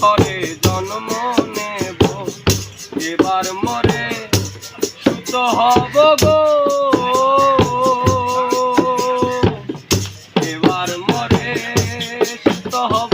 করে জন্ম নেব এবার মরে সুত হব গো। এবার মরে সুত হব